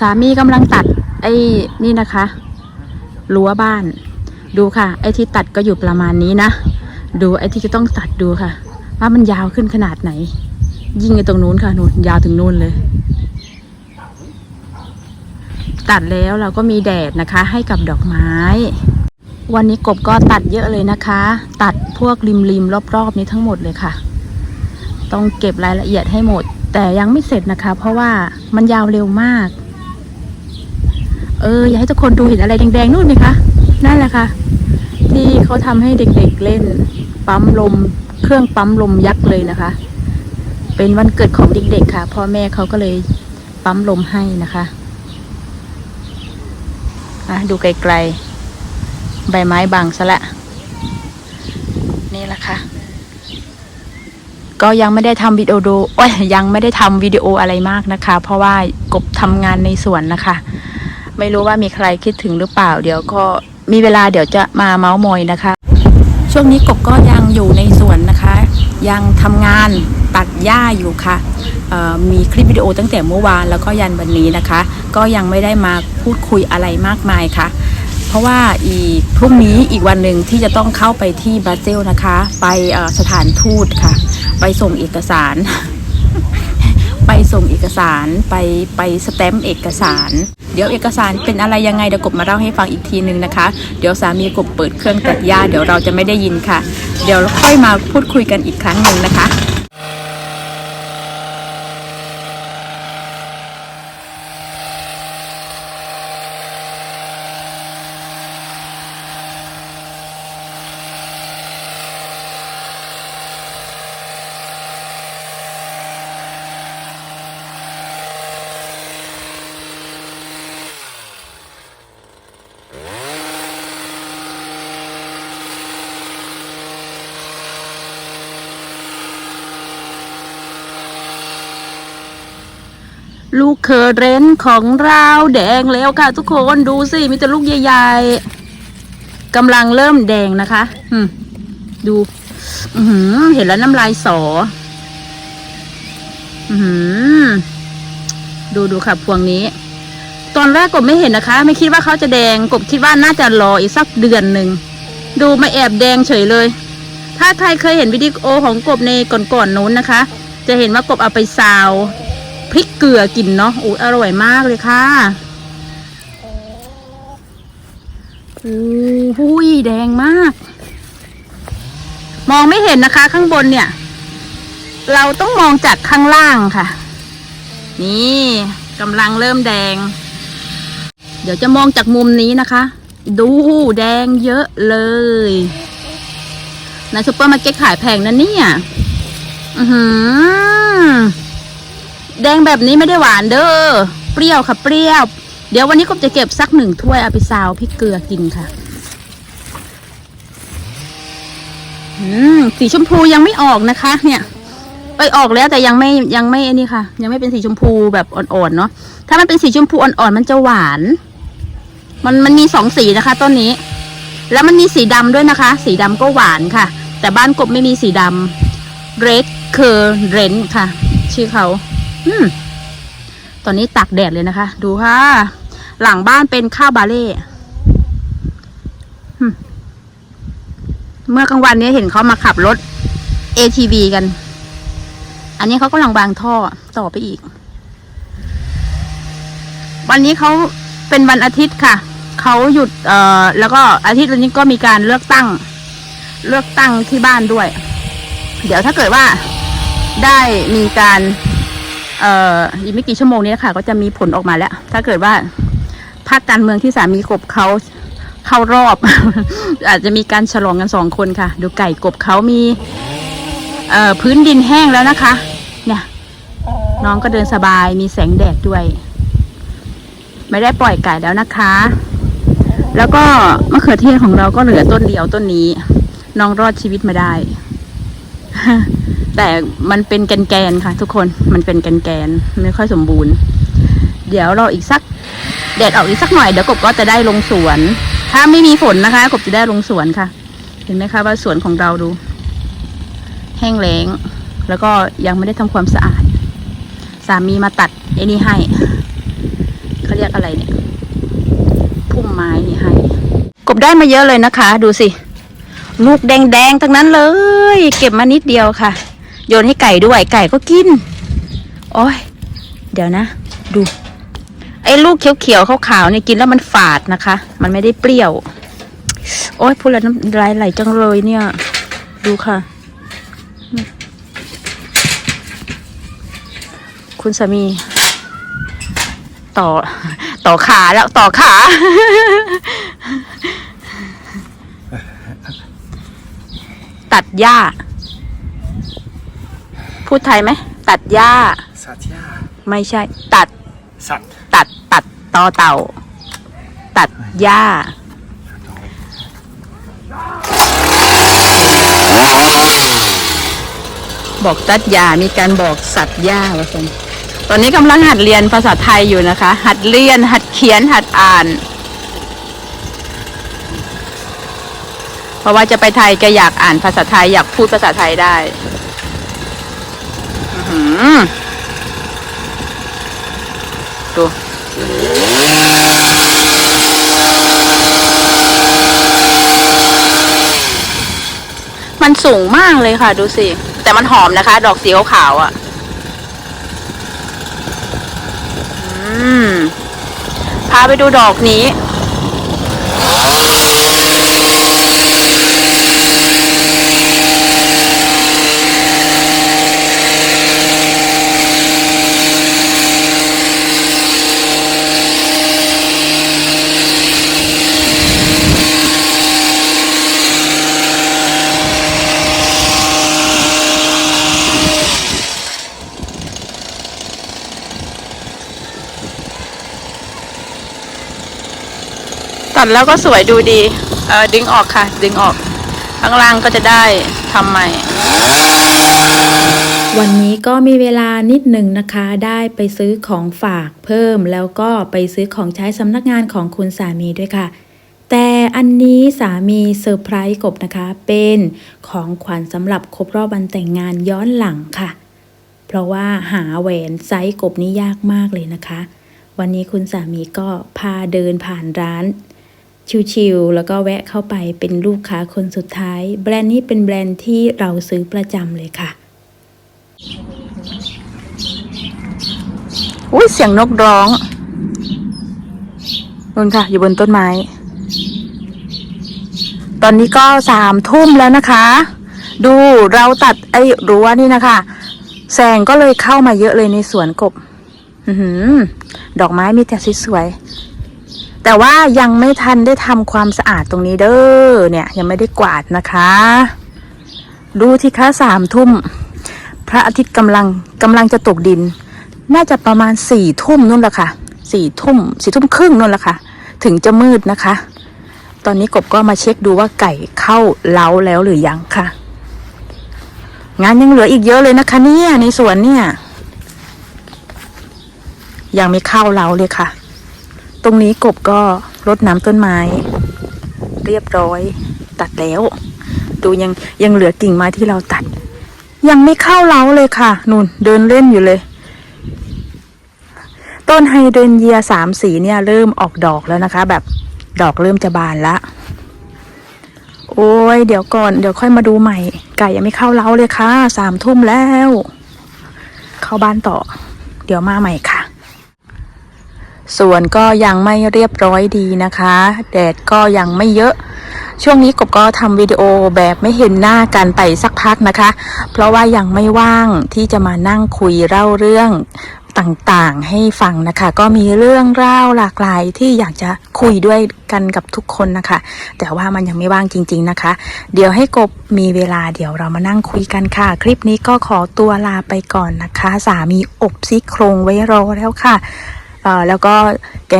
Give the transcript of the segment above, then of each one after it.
สามีกำลังตัด ไอ้นี่นะคะรั้วบ้าน ดูค่ะ ไอ้ที่ตัดก็อยู่ประมาณนี้นะ ดูไอ้ที่จะต้องตัดดูค่ะ ว่ามันยาวขึ้นขนาดไหน ยิงไอ้ตรงนู้นค่ะนู่นยาวถึงนู่นเลย ตัดแล้วเราก็มีแดดนะคะ ให้กับดอกไม้ วันนี้กบก็ตัดเยอะเลยนะคะ ตัดพวกริมริมๆรอบๆ นี้ทั้งหมดเลยค่ะ ต้องเก็บรายละเอียดให้หมด แต่ยังไม่เสร็จนะคะ เพราะว่ามันยาวเร็วมาก เอออยากให้ทุกคนดูเห็นอะไรแดงๆนู่นไหมคะนั่นแหละค่ะ ที่เขาทำให้เด็กๆเล่น ปั๊มลม เครื่องปั๊มลมยักษ์เลยนะคะ เป็นวันเกิดของเด็กๆค่ะ พ่อแม่เขาก็เลยปั๊มลมให้นะคะอะดูไกลๆ ใบไม้บังซะละ นี่แหละค่ะ ก็ยังไม่ได้ทำวิดีโอดูโอ้ยยังไม่ได้ทำวิดีโออะไรมากนะคะ เพราะว่ากบทำงานในสวนนะคะ ไม่รู้ว่ามีใครคิดถึงหรือเปล่า เดี๋ยวก็มีเวลาเดี๋ยวจะมาเมาส์มอยนะคะ ช่วงนี้กบก็ยังอยู่ในสวนนะคะ ยังทำงานตัดหญ้าอยู่ค่ะเอ่อมีคลิปวิดีโอตั้งแต่เมื่อวานแล้วก็ยันวันนี้นะคะ ก็ยังไม่ได้มาพูดคุยอะไรมากมายค่ะ เพราะว่าอีกพรุ่งนี้อีกวันหนึ่งที่จะต้องเข้าไปที่บราซิลนะคะ ไปสถานทูตค่ะ ไปส่งเอกสาร ไปส่งเอกสารไปไปสแตมป์เอกสาร เดี๋ยวเอกสารเป็นอะไรยังไงเดี๋ยวกบมาเล่าให้ฟังอีกทีนึงนะคะ เดี๋ยวสามีกบเปิดเครื่องตัดหญ้าเดี๋ยวเราจะไม่ได้ยินค่ะ เดี๋ยวค่อยมาพูดคุยกันอีกครั้งหนึ่งนะคะ อร์เรนของเราแดงแล้วค่ะ ทุกคนดูสิมีแต่ลูกใหญ่ๆกำลังเริ่มแดงนะคะดูเห็นแล้วน้ำลายสออือหือดูดูค่ะพวงนี้ ตอนแรกกบไม่เห็นนะคะ ไม่คิดว่าเขาจะแดงกบคิดว่าน่าจะรออีกสักเดือนหนึ่งดูมาแอบแดงเฉยเลย ถ้าใครเคยเห็นวิดีโอของกบในก่อนๆนู้นนะคะ จะเห็นว่ากบเอาไปซาว พริกเกลือกินเนาะอู้อร่อยมากเลยค่ะโอ้โหยแดงมาก มองไม่เห็นนะคะ ข้างบนเนี่ย เราต้องมองจากข้างล่างค่ะ นี่กำลังเริ่มแดง เดี๋ยวจะมองจากมุมนี้นะคะ ดูแดงเยอะเลยในซุปเปอร์มาร์เก็ตขายแพงนะเนี่ย อือหือ แดงแบบนี้ไม่ได้หวานเด้อ เปรี้ยวค่ะเปรี้ยว เดี๋ยววันนี้กบจะเก็บสักหนึ่งถ้วยเอาไปซาวพริกเกลือกินค่ะ อืม สีชมพูยังไม่ออกนะคะ เนี่ย ไปออกแล้วแต่ยังไม่ยังไม่อันนี้ค่ะ ยังไม่เป็นสีชมพูแบบอ่อนๆเนาะ ถ้ามันเป็นสีชมพูอ่อนๆมันจะหวาน มันมันมีสองสีนะคะต้นนี้ แล้วมันมีสีดำด้วยนะคะ สีดำก็หวานค่ะ แต่บ้านกบไม่มีสีดำ red currant ค่ะ ชื่อเขา อืมตอนนี้ตากแดดเลยนะคะ ดูค่ะ หลังบ้านเป็นข้าวบาเล่เมื่อกลางวันนี้เห็นเขามาขับรถ ATV กัน อันนี้เขากำลังวางท่อต่อไปอีก วันนี้เขาเป็นวันอาทิตย์ค่ะ เขาหยุด เอ่อ แล้วก็อาทิตย์วันนี้ก็มีการเลือกตั้ง เลือกตั้งที่บ้านด้วย เดี๋ยวถ้าเกิดว่าได้มีการ เอ่ออีกไม่กี่ชั่วโมงนี้ค่ะ ก็จะมีผลออกมาแล้ว ถ้าเกิดว่าพรรคการเมืองที่สามีกบเขาเข้ารอบ อาจจะมีการฉลองกันสองคนค่ะ ดูไก่กบเขามีเอ่อพื้นดินแห้งแล้วนะคะ เนี่ยน้องก็เดินสบายมีแสงแดดด้วย ไม่ได้ปล่อยไก่แล้วนะคะ แล้วก็มะเขือเทศของเราก็เหลือต้นเดียวต้นนี้ น้องรอดชีวิตมาได้ แต่มันเป็นแกนๆค่ะ ทุกคนมันเป็นแกนๆไม่ค่อยสมบูรณ์ เดี๋ยวราอีกสักแดดออกอีกสักหน่อยเดี๋ยวกบก็จะได้ลงสวน ถ้าไม่มีฝนนะคะ กบจะได้ลงสวนค่ะ เห็นไหมคะว่าสวนของเราดู แห้งแล้ง แล้วก็ยังไม่ได้ทำความสะอาด สามีมาตัดไอ้นี่ให้เขาเรียกอะไรเนี่ยพุ่มไม้นี่ให้ กบได้มาเยอะเลยนะคะ ดูสิ ลูกแดงๆทั้งนั้นเลย เก็บมานิดเดียวค่ะ โยนให้ไก่ด้วย ไก่ก็กิน โอ้ย เดี๋ยวนะ ดู ไอ้ลูกเขียวๆขาวๆเนี่ยกินแล้วมันฝาดนะคะ มันไม่ได้เปรี้ยว โอ้ยพูดแล้วน้ำลายไหลจังเลยเนี่ย ดูค่ะ คุณสามี ต่อ ต่อขาแล้วต่อขาตัดหญ้า พูดไทยไหม ตัดหญ้า สัตยาไม่ใช่ ตัด สัตว์ตัด ตัด ต่อเต่า ตัดหญ้า บอกตัดหญ้ามีการบอกสัตว์หญ้าว่าคนตอนนี้กำลังหัดเรียนภาษาไทยอยู่นะคะ หัดเรียน หัดเขียน หัดอ่าน เพราะว่าจะไปไทยแกอยากอ่านภาษาไทยอยากพูดภาษาไทยได้อื้อหือ ดูมันสูงมากเลยค่ะ ดูสิ แต่มันหอมนะคะ ดอกสีขาวๆอะ อืม พาไปดูดอกนี้ ตัดแล้วก็สวยดูดี เออดึงออกค่ะ ดึงออก ข้างล่างก็จะได้ทำใหม่ วันนี้ก็มีเวลานิดหนึ่งนะคะ ได้ไปซื้อของฝากเพิ่ม แล้วก็ไปซื้อของใช้สำนักงานของคุณสามีด้วยค่ะ แต่อันนี้สามีเซอร์ไพรส์กบนะคะ เป็นของขวัญสำหรับครบรอบวันแต่งงานย้อนหลังค่ะ เพราะว่าหาแหวนไซส์กบนี้ยากมากเลยนะคะวันนี้คุณสามีก็พาเดินผ่านร้าน ชิวๆแล้วก็แวะเข้าไปเป็นลูกค้าคนสุดท้าย แบรนด์นี้เป็นแบรนด์ที่เราซื้อประจำเลยค่ะอุ้ยเสียงนกร้องนู่นค่ะ อยู่บนต้นไม้ ตอนนี้ก็สามทุ่มแล้วนะคะ ดูเราตัดไอ้รั้วนี่นะคะ แสงก็เลยเข้ามาเยอะเลยในสวนกบดอกไม้มีแต่สวยๆ แต่ว่ายังไม่ทันได้ทำความสะอาดตรงนี้เด้อเนี่ย ยังไม่ได้กวาดนะคะ ดูที่คะสามทุ่ม พระอาทิตย์กำลังกำลังจะตกดิน น่าจะประมาณสี่ทุ่มนู่นแหละค่ะสี่ทุ่มสี่ทุ่มครึ่งนู่นแหละค่ะ ถึงจะมืดนะคะ ตอนนี้กบก็มาเช็คดูว่าไก่เข้าเล้าแล้วหรือยังค่ะ งานยังเหลืออีกเยอะเลยนะคะเนี่ยในสวนเนี่ย ยังไม่เข้าเล้าเลยค่ะ ตรงนี้กบก็รดน้ำต้นไม้ เรียบร้อย ตัดแล้ว ดูยังยังเหลือกิ่งไม้ที่เราตัด ยังไม่เข้าเล้าเลยค่ะนุ่นเดินเล่นอยู่เลย ต้นไฮเดรนเยียสามสีเนี่ย เริ่มออกดอกแล้วนะคะ แบบดอกเริ่มจะบานละโอ้ยเดี๋ยวก่อนเดี๋ยวค่อยมาดูใหม่ ไก่ยังไม่เข้าเล้าเลยค่ะสามทุ่มแล้ว เข้าบ้านต่อ เดี๋ยวมาใหม่ค่ะ ส่วนก็ยังไม่เรียบร้อยดีนะคะ แดดก็ยังไม่เยอะ ช่วงนี้กบก็ทำวิดีโอแบบไม่เห็นหน้ากันไปสักพักนะคะ เพราะว่ายังไม่ว่างที่จะมานั่งคุยเล่าเรื่องต่างๆให้ฟังนะคะ ก็มีเรื่องเล่าหลากหลายที่อยากจะคุยด้วยกันกับทุกคนนะคะ แต่ว่ามันยังไม่ว่างจริง ๆนะคะ เดี๋ยวให้กบมีเวลาเดี๋ยวเรามานั่งคุยกันค่ะ คลิปนี้ก็ขอตัวลาไปก่อนนะคะ สามีอบซี่โครงไว้รอแล้วค่ะ เอ่อแล้วก็แก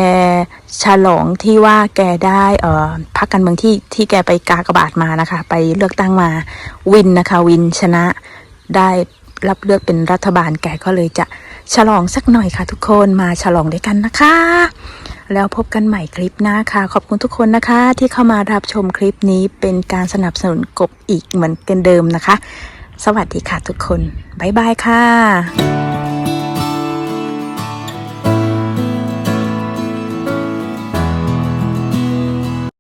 ฉลองที่ว่าแกได้เอ่อพักการเมืองที่ที่แกไปกากบาทมานะคะ ไปเลือกตั้งมาวินนะคะ วินชนะได้รับเลือกเป็นรัฐบาลแกก็เลยจะฉลองสักหน่อยค่ะ ทุกคนมาฉลองด้วยกันนะคะ แล้วพบกันใหม่คลิปหน้าค่ะ ขอบคุณทุกคนนะคะ ที่เข้ามารับชมคลิปนี้เป็นการสนับสนุนกบอีกเหมือนกันเดิมนะคะ สวัสดีค่ะทุกคน บ๊ายบายค่ะ